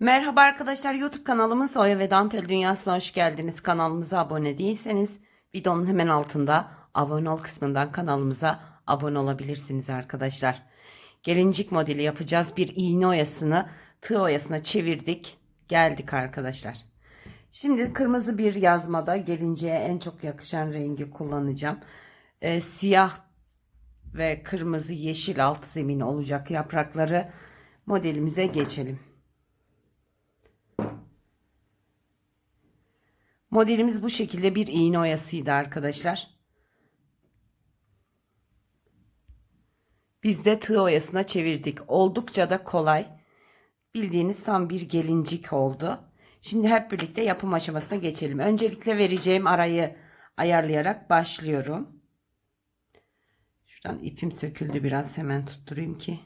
Merhaba arkadaşlar YouTube kanalımız Oya ve Dantel Dünyası'na hoş geldiniz. Kanalımıza abone değilseniz videonun hemen altında abone ol kısmından kanalımıza abone olabilirsiniz arkadaşlar. Gelincik modeli yapacağız. Bir iğne oyasını tığ oyasına çevirdik. Geldik arkadaşlar. Şimdi kırmızı bir yazmada gelinceye en çok yakışan rengi kullanacağım. Ee, siyah ve kırmızı yeşil alt zemin olacak yaprakları modelimize geçelim. Modelimiz bu şekilde bir iğne oyasıydı arkadaşlar. Biz de tığ oyasına çevirdik. Oldukça da kolay. Bildiğiniz tam bir gelincik oldu. Şimdi hep birlikte yapım aşamasına geçelim. Öncelikle vereceğim arayı ayarlayarak başlıyorum. Şuradan ipim söküldü biraz hemen tutturayım ki.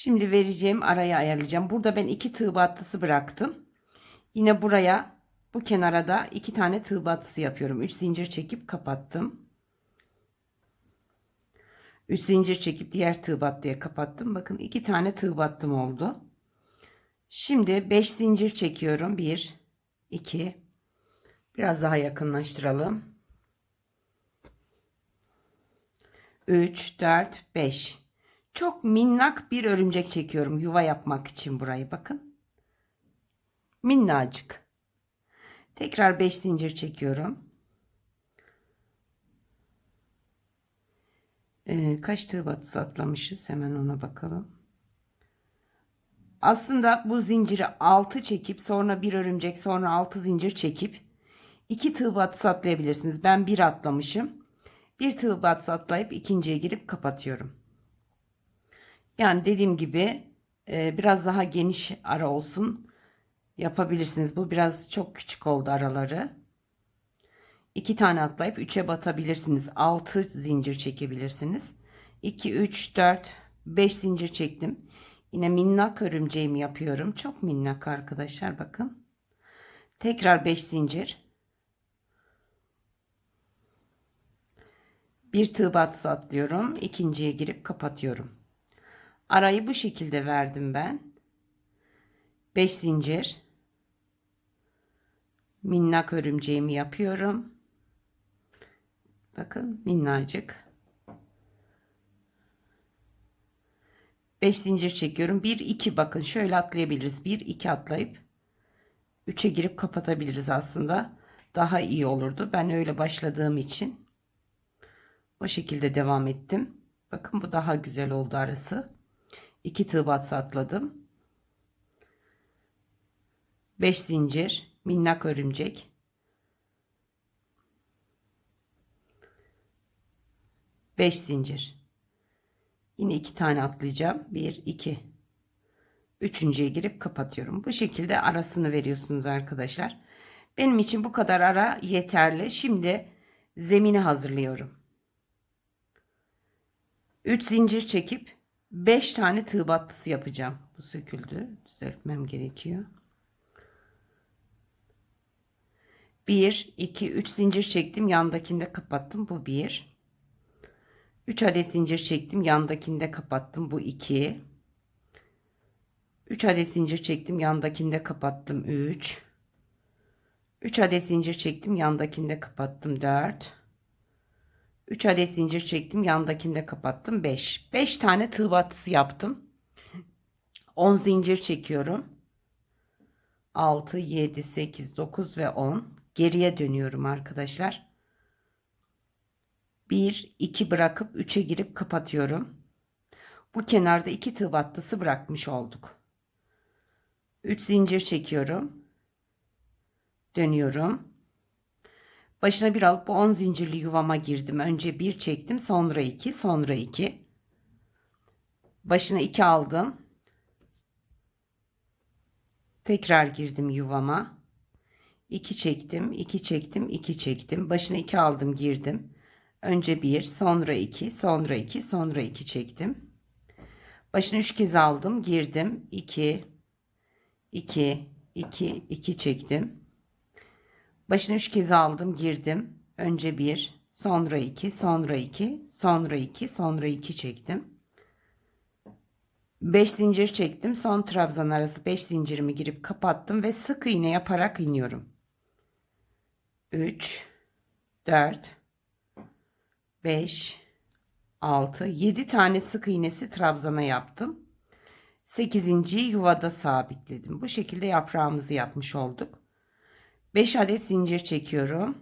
Şimdi vereceğim arayı ayarlayacağım. Burada ben iki tığ battısı bıraktım. Yine buraya bu kenara da iki tane tığ battısı yapıyorum. Üç zincir çekip kapattım. Üç zincir çekip diğer tığ battıya kapattım. Bakın iki tane tığ battım oldu. Şimdi beş zincir çekiyorum. Bir, iki. Biraz daha yakınlaştıralım. 3, 4, 5. Çok minnak bir örümcek çekiyorum yuva yapmak için burayı bakın. Minnacık. Tekrar 5 zincir çekiyorum. Ee, kaç tığ batısı atlamışız hemen ona bakalım. Aslında bu zinciri 6 çekip sonra bir örümcek sonra 6 zincir çekip 2 tığ batısı atlayabilirsiniz. Ben bir atlamışım. Bir tığ batısı atlayıp ikinciye girip kapatıyorum. Yani dediğim gibi e, biraz daha geniş ara olsun yapabilirsiniz. Bu biraz çok küçük oldu araları. İki tane atlayıp üçe batabilirsiniz. Altı zincir çekebilirsiniz. 2, 3, 4, 5 zincir çektim. Yine minnak örümceğimi yapıyorum. Çok minnak arkadaşlar bakın. Tekrar 5 zincir. Bir tığ batısı atlıyorum. İkinciye girip kapatıyorum. Arayı bu şekilde verdim ben. 5 zincir. Minnak örümceğimi yapıyorum. Bakın minnacık. 5 zincir çekiyorum. 1 2 bakın şöyle atlayabiliriz. 1 2 atlayıp 3'e girip kapatabiliriz aslında. Daha iyi olurdu. Ben öyle başladığım için o şekilde devam ettim. Bakın bu daha güzel oldu arası. 2 tığ batsı atladım. 5 zincir minnak örümcek. Beş zincir. Yine iki tane atlayacağım. Bir, iki. Üçüncüye girip kapatıyorum. Bu şekilde arasını veriyorsunuz arkadaşlar. Benim için bu kadar ara yeterli. Şimdi zemini hazırlıyorum. 3 zincir çekip 5 tane tığ battısı yapacağım. Bu söküldü. Düzeltmem gerekiyor. 1, 2, 3 zincir çektim. Yandakinde kapattım. Bu 1. 3 adet zincir çektim. Yandakinde kapattım. Bu 2. 3 adet zincir çektim. Yandakinde kapattım. 3. 3 adet zincir çektim. Yandakinde kapattım. 4. 3 adet zincir çektim. Yandakinde kapattım. 5. 5 tane tığ battısı yaptım. 10 zincir çekiyorum. 6, 7, 8, 9 ve 10. Geriye dönüyorum arkadaşlar. 1, 2 bırakıp 3'e girip kapatıyorum. Bu kenarda 2 tığ battısı bırakmış olduk. 3 zincir çekiyorum. Dönüyorum. Başına bir alıp bu 10 zincirli yuvama girdim. Önce bir çektim, sonra 2, sonra 2. Başına 2 aldım. Tekrar girdim yuvama. 2 çektim, 2 çektim, 2 çektim. Başına 2 aldım, girdim. Önce 1, sonra 2, sonra 2, sonra 2 çektim. Başına 3 kez aldım, girdim. 2 2 2 2 çektim. Başını 3 kez aldım, girdim. Önce 1, sonra 2, sonra 2, sonra 2, sonra 2 çektim. 5 zincir çektim. Son trabzan arası 5 zincirimi girip kapattım ve sık iğne yaparak iniyorum. 3 4 5 6 7 tane sık iğnesi trabzana yaptım. 8. yuvada sabitledim. Bu şekilde yaprağımızı yapmış olduk. 5 adet zincir çekiyorum.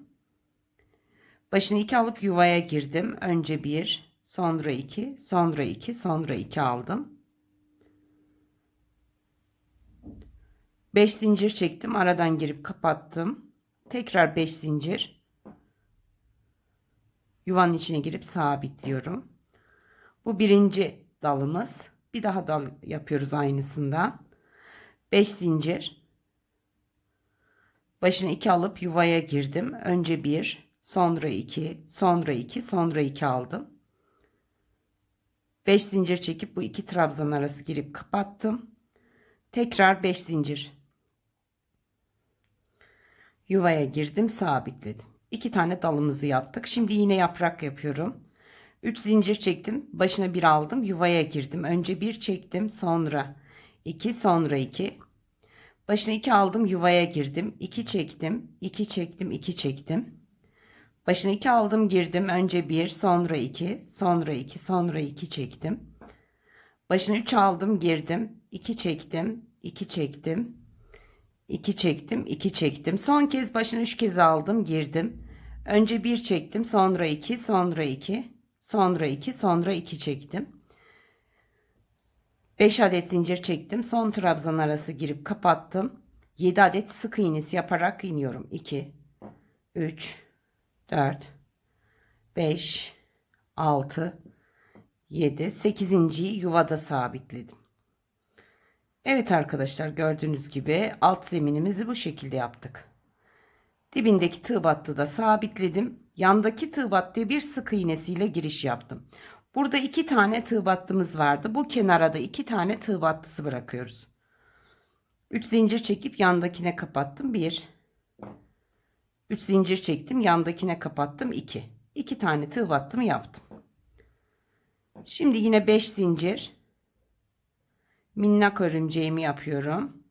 Başını 2 alıp yuvaya girdim. Önce 1, sonra 2, sonra 2, sonra 2 aldım. 5 zincir çektim. Aradan girip kapattım. Tekrar 5 zincir. Yuvanın içine girip sabitliyorum. Bu birinci dalımız. Bir daha dal yapıyoruz aynısından. 5 zincir. Başını 2 alıp yuvaya girdim. Önce 1, sonra 2, sonra 2, sonra 2 aldım. 5 zincir çekip bu iki trabzan arası girip kapattım. Tekrar 5 zincir. Yuvaya girdim, sabitledim. İki tane dalımızı yaptık. Şimdi yine yaprak yapıyorum. 3 zincir çektim. Başına bir aldım. Yuvaya girdim. Önce bir çektim. Sonra 2 sonra 2. Başına 2 aldım. Yuvaya girdim. 2 çektim. 2 çektim. 2 çektim. Başına 2 aldım. Girdim. Önce 1 sonra 2 sonra 2 sonra 2 çektim. Başına 3 aldım. Girdim. 2 çektim. 2 çektim. 2 çektim. 2 çektim. Son kez başına 3 kez aldım. Girdim. Önce 1 çektim. Sonra 2 sonra 2 sonra 2 sonra 2 çektim. 5 adet zincir çektim. Son trabzan arası girip kapattım. 7 adet sık iğnesi yaparak iniyorum. 2 3 4 5 6 7 8. yuvada sabitledim. Evet arkadaşlar gördüğünüz gibi alt zeminimizi bu şekilde yaptık. Dibindeki tığ battı da sabitledim. Yandaki tığ battıya bir sık iğnesiyle giriş yaptım. Burada iki tane tığ battımız vardı. Bu kenara da iki tane tığ battısı bırakıyoruz. 3 zincir çekip yandakine kapattım. 1 3 zincir çektim. Yandakine kapattım. 2 2 tane tığ battımı yaptım. Şimdi yine 5 zincir minnak örümceğimi yapıyorum.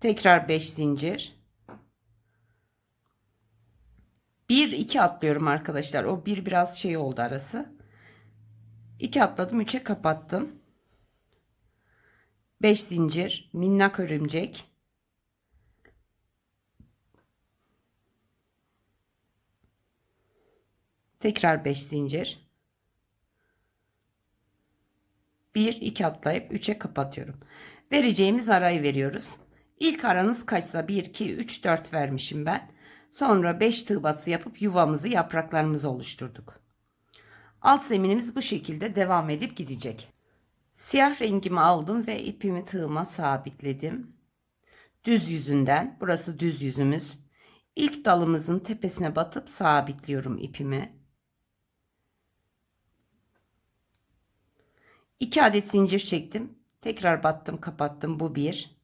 Tekrar 5 zincir. 1 2 atlıyorum arkadaşlar. O bir biraz şey oldu arası. 2 atladım, 3'e kapattım. 5 zincir, minnak örümcek. Tekrar 5 zincir. 1 2 atlayıp 3'e kapatıyorum. Vereceğimiz arayı veriyoruz. İlk aranız kaçsa 1 2 3 4 vermişim ben. Sonra 5 tığ batısı yapıp yuvamızı yapraklarımızı oluşturduk. Alt zeminimiz bu şekilde devam edip gidecek. Siyah rengimi aldım ve ipimi tığıma sabitledim. Düz yüzünden burası düz yüzümüz. İlk dalımızın tepesine batıp sabitliyorum ipimi. 2 adet zincir çektim. Tekrar battım kapattım bu bir.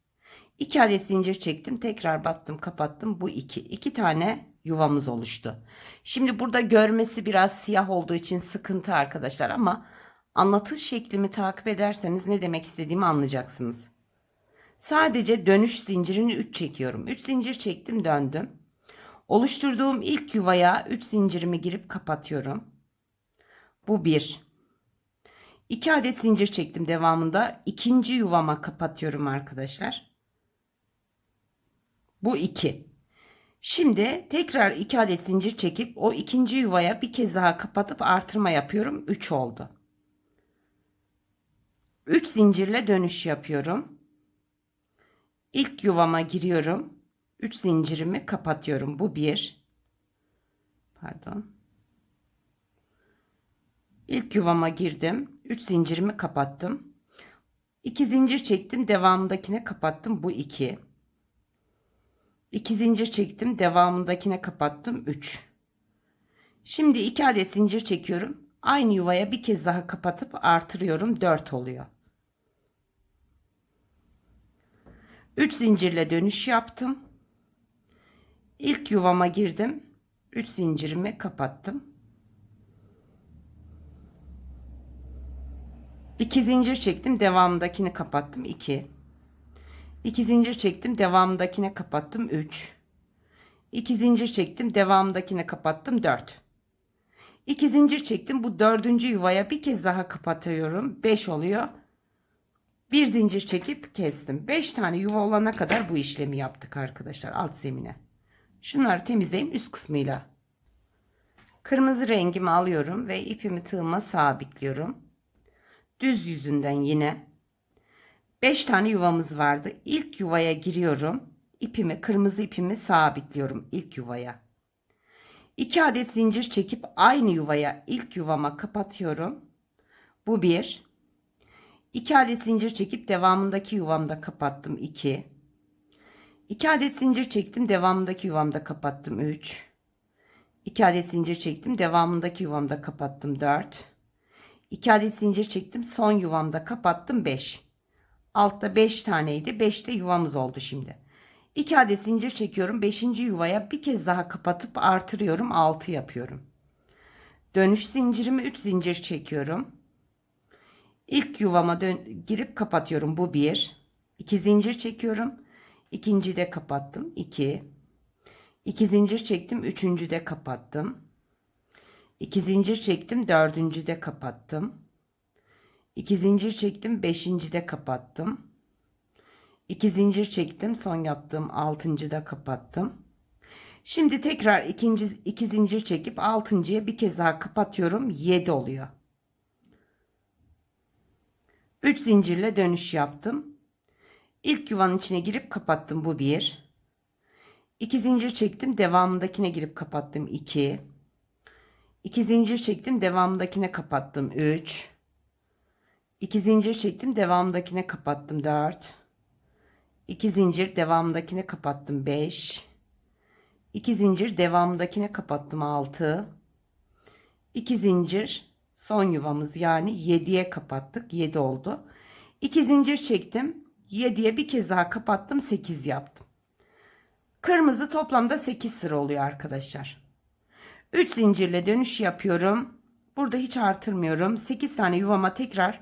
2 adet zincir çektim. Tekrar battım kapattım bu iki. 2 tane yuvamız oluştu. Şimdi burada görmesi biraz siyah olduğu için sıkıntı arkadaşlar ama anlatış şeklimi takip ederseniz ne demek istediğimi anlayacaksınız. Sadece dönüş zincirini 3 çekiyorum. 3 zincir çektim döndüm. Oluşturduğum ilk yuvaya 3 zincirimi girip kapatıyorum. Bu bir. 2 adet zincir çektim devamında. ikinci yuvama kapatıyorum arkadaşlar. Bu 2. Şimdi tekrar 2 adet zincir çekip o ikinci yuvaya bir kez daha kapatıp artırma yapıyorum. 3 oldu. 3 zincirle dönüş yapıyorum. İlk yuvama giriyorum. 3 zincirimi kapatıyorum. Bu 1. Pardon. İlk yuvama girdim. 3 zincirimi kapattım. 2 zincir çektim. Devamındakine kapattım. Bu 2. 2 zincir çektim. Devamındakine kapattım. 3. Şimdi 2 adet zincir çekiyorum. Aynı yuvaya bir kez daha kapatıp artırıyorum. 4 oluyor. 3 zincirle dönüş yaptım. İlk yuvama girdim. 3 zincirimi kapattım. 2 zincir çektim. Devamındakini kapattım. 2. 2 zincir çektim. Devamındakine kapattım. 3. 2 zincir çektim. Devamındakine kapattım. 4. 2 zincir çektim. Bu dördüncü yuvaya bir kez daha kapatıyorum. 5 oluyor. Bir zincir çekip kestim. 5 tane yuva olana kadar bu işlemi yaptık arkadaşlar alt zemine. Şunları temizleyeyim üst kısmıyla. Kırmızı rengimi alıyorum ve ipimi tığıma sabitliyorum. Düz yüzünden yine 5 tane yuvamız vardı. İlk yuvaya giriyorum. İpimi, kırmızı ipimi sabitliyorum ilk yuvaya. 2 adet zincir çekip aynı yuvaya ilk yuvama kapatıyorum. Bu bir. 2 adet zincir çekip devamındaki yuvamda kapattım 2. 2 adet zincir çektim devamındaki yuvamda kapattım 3. 2 adet zincir çektim devamındaki yuvamda kapattım 4. 2 adet zincir çektim son yuvamda kapattım 5. Altta 5 taneydi 5 de yuvamız oldu şimdi. 2 adet zincir çekiyorum 5. yuvaya bir kez daha kapatıp artırıyorum 6 yapıyorum. Dönüş zincirimi 3 zincir çekiyorum. İlk yuvama dön girip kapatıyorum. Bu bir. İki zincir çekiyorum. İkinci de kapattım. İki. İki zincir çektim. Üçüncü de kapattım. İki zincir çektim. Dördüncü de kapattım. İki zincir çektim. Beşinci de kapattım. İki zincir çektim. Son yaptığım altıncı da kapattım. Şimdi tekrar ikinci iki zincir çekip altıncıya bir kez daha kapatıyorum. Yedi oluyor. 3 zincirle dönüş yaptım. İlk yuvanın içine girip kapattım. Bu bir. 2 zincir çektim. Devamındakine girip kapattım. 2. 2 zincir çektim. Devamındakine kapattım. 3. 2 zincir çektim. Devamındakine kapattım. 4. 2 zincir devamındakine kapattım. 5. 2 zincir devamındakine kapattım. 6. 2 zincir son yuvamız yani 7'ye kapattık 7 oldu 2 zincir çektim 7'ye bir kez daha kapattım 8 yaptım kırmızı toplamda 8 sıra oluyor arkadaşlar 3 zincirle dönüş yapıyorum burada hiç artırmıyorum 8 tane yuvama tekrar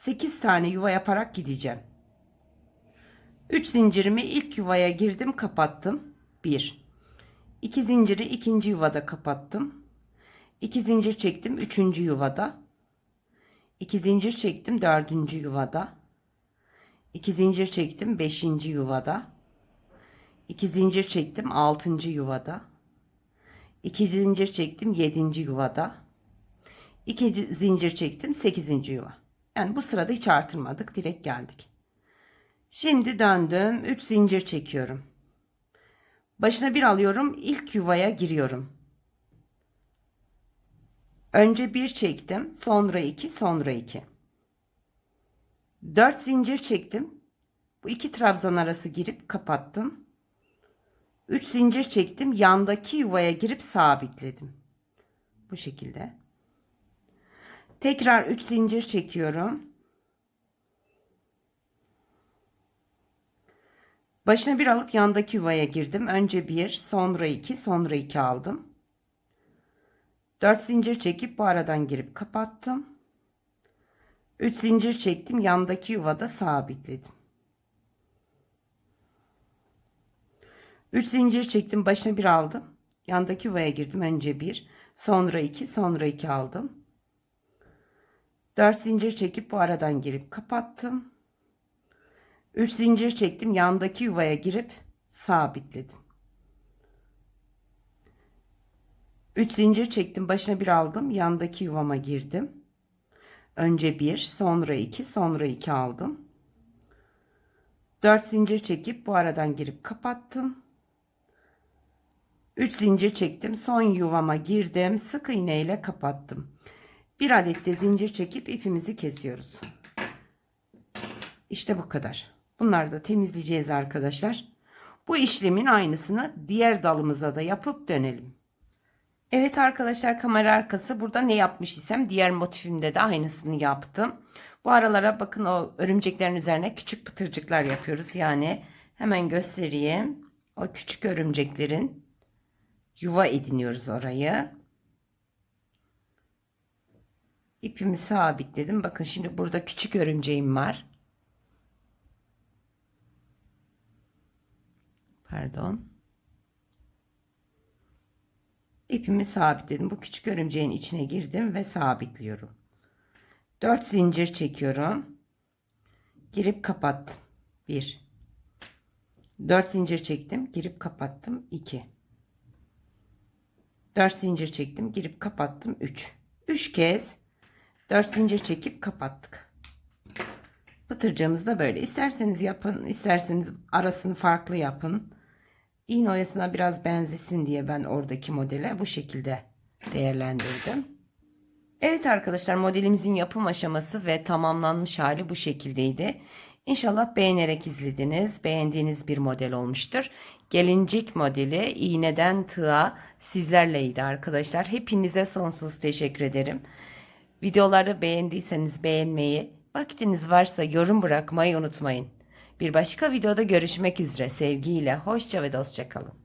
8 tane yuva yaparak gideceğim 3 zincirimi ilk yuvaya girdim kapattım 1 2 zinciri ikinci yuvada kapattım 2 zincir çektim 3. yuvada 2 zincir çektim 4. yuvada 2 zincir çektim 5. yuvada 2 zincir çektim 6. yuvada 2 zincir çektim 7. yuvada 2 zincir çektim 8. yuva yani bu sırada hiç artırmadık direkt geldik şimdi döndüm 3 zincir çekiyorum başına bir alıyorum ilk yuvaya giriyorum Önce bir çektim, sonra iki, sonra iki. Dört zincir çektim. Bu iki trabzan arası girip kapattım. Üç zincir çektim, yandaki yuvaya girip sabitledim. Bu şekilde. Tekrar üç zincir çekiyorum. Başına bir alıp yandaki yuvaya girdim. Önce bir, sonra iki, sonra iki aldım. 4 zincir çekip bu aradan girip kapattım. 3 zincir çektim yandaki yuvada sabitledim. 3 zincir çektim başına bir aldım. Yandaki yuvaya girdim önce bir sonra iki sonra iki aldım. 4 zincir çekip bu aradan girip kapattım. 3 zincir çektim yandaki yuvaya girip sabitledim. 3 zincir çektim başına bir aldım yandaki yuvama girdim önce bir sonra iki sonra iki aldım 4 zincir çekip bu aradan girip kapattım 3 zincir çektim son yuvama girdim sık iğne ile kapattım bir adet de zincir çekip ipimizi kesiyoruz işte bu kadar bunları da temizleyeceğiz arkadaşlar bu işlemin aynısını diğer dalımıza da yapıp dönelim Evet arkadaşlar kamera arkası burada ne yapmış isem diğer motifimde de aynısını yaptım. Bu aralara bakın o örümceklerin üzerine küçük pıtırcıklar yapıyoruz. Yani hemen göstereyim. O küçük örümceklerin yuva ediniyoruz orayı. İpimi sabitledim. Bakın şimdi burada küçük örümceğim var. Pardon. İpimi sabitledim. Bu küçük örümceğin içine girdim ve sabitliyorum. 4 zincir çekiyorum. Girip kapattım. 1 4 zincir çektim, girip kapattım 2 4 zincir çektim, girip kapattım 3 3 kez 4 zincir çekip kapattık. Pıtırcığımız da böyle. İsterseniz yapın, isterseniz arasını farklı yapın. İğne oyasına biraz benzesin diye ben oradaki modele bu şekilde değerlendirdim. Evet arkadaşlar modelimizin yapım aşaması ve tamamlanmış hali bu şekildeydi. İnşallah beğenerek izlediniz. Beğendiğiniz bir model olmuştur. Gelincik modeli iğneden tığa sizlerleydi arkadaşlar. Hepinize sonsuz teşekkür ederim. Videoları beğendiyseniz beğenmeyi, vaktiniz varsa yorum bırakmayı unutmayın. Bir başka videoda görüşmek üzere. Sevgiyle, hoşça ve dostça kalın.